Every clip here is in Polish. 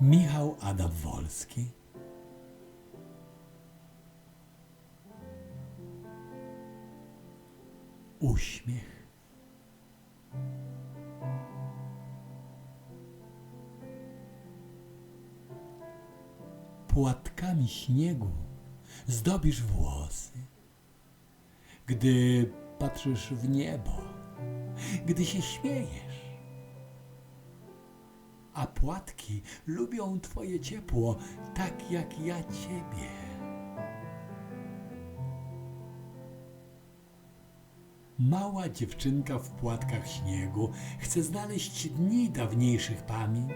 Michał Adam Wolski. Uśmiech. Płatkami śniegu zdobisz włosy, gdy patrzysz w niebo, gdy się śmiejesz. A płatki lubią twoje ciepło, tak jak ja ciebie. Mała dziewczynka w płatkach śniegu chce znaleźć dni dawniejszych pamięć.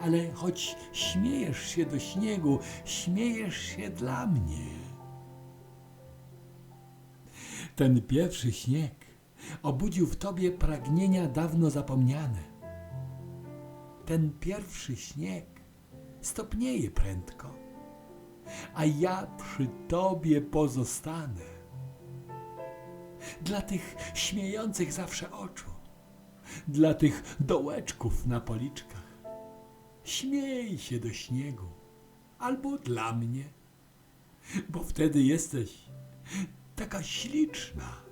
Ale choć śmiejesz się do śniegu, śmiejesz się dla mnie. Ten pierwszy śnieg obudził w tobie pragnienia dawno zapomniane. Ten pierwszy śnieg stopnieje prędko, a ja przy tobie pozostanę. Dla tych śmiejących zawsze oczu, dla tych dołeczków na policzkach. Śmiej się do śniegu, albo dla mnie, bo wtedy jesteś taka śliczna.